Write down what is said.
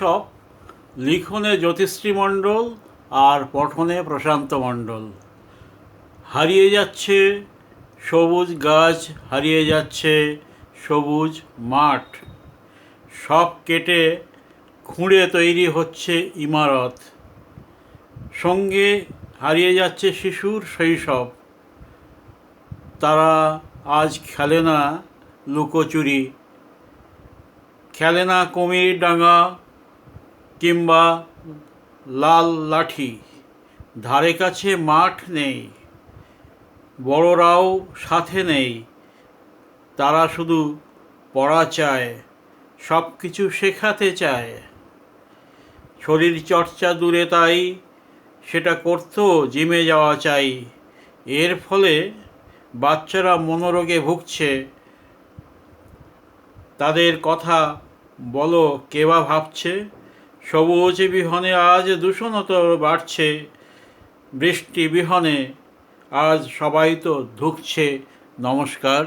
শৈশব লিখনে জ্যোতিশ্রী মণ্ডল আর পঠনে প্রশান্ত মণ্ডল। হারিয়ে যাচ্ছে সবুজ গাছ, হারিয়ে যাচ্ছে সবুজ মাঠ। সব কেটে খুঁড়ে তৈরি হচ্ছে ইমারত। সঙ্গে হারিয়ে যাচ্ছে শিশুর শৈশব। তারা আজ খেলে না লুকোচুরি। খেলে না কুমির ডাঙা কিংবা লাল লাঠি, ধারে কাছে মাঠ নেই, বড়রাও সাথে নেই, তারা শুধু পড়া চায় সব কিছু শেখাতে চায়। শরীর চর্চা দূরে তাই সেটা করতেও জিমে যাওয়া চাই। এর ফলে বাচ্চারা মনোরোগে ভুগছে। তাদের কথা বলো কেবা ভাবছে? সবুজ বিহনে আজ দূষণত বাড়ছে বৃষ্টি বিহনে আজ সবাই তো ধুকছে। নমস্কার।